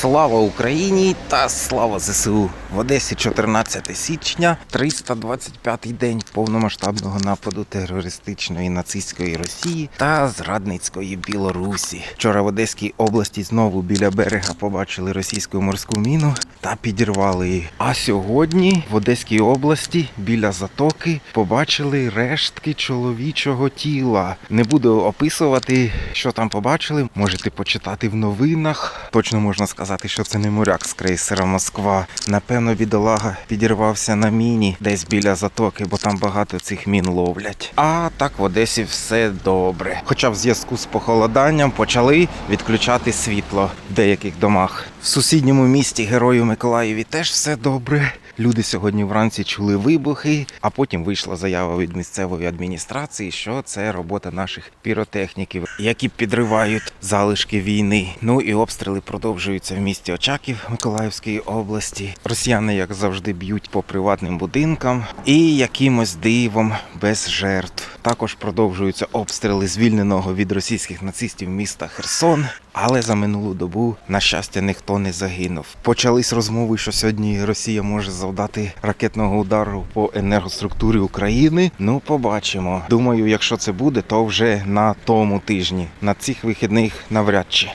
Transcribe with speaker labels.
Speaker 1: Слава Україні та слава ЗСУ! В Одесі 14 січня, 325-й день повномасштабного нападу терористичної нацистської Росії та зрадницької Білорусі. Вчора в Одеській області знову біля берега побачили російську морську міну та підірвали її. А сьогодні в Одеській області біля затоки побачили рештки чоловічого тіла. Не буду описувати, що там побачили. Можете почитати в новинах. Точно можна сказати, що це не моряк з крейсера Москва. Напевно, бідолага підірвався на міні десь біля затоки, бо там багато цих мін ловлять. А так в Одесі все добре. Хоча в зв'язку з похолоданням почали відключати світло в деяких домах. В сусідньому місті Герою Миколаєві теж все добре. Люди сьогодні вранці чули вибухи, а потім вийшла заява від місцевої адміністрації, що це робота наших піротехніків, які підривають залишки війни. Ну і обстріли продовжуються в місті Очаків Миколаївської області. Росіяни, як завжди, б'ють по приватним будинкам і якимось дивом без жертв. Також продовжуються обстріли звільненого від російських нацистів міста Херсон. Але за минулу добу, на щастя, ніхто не загинув. Почались розмови, що сьогодні Росія може завдати ракетного удару по енергоструктурі України. Ну, побачимо. Думаю, якщо це буде, то вже на тому тижні. На цих вихідних навряд чи.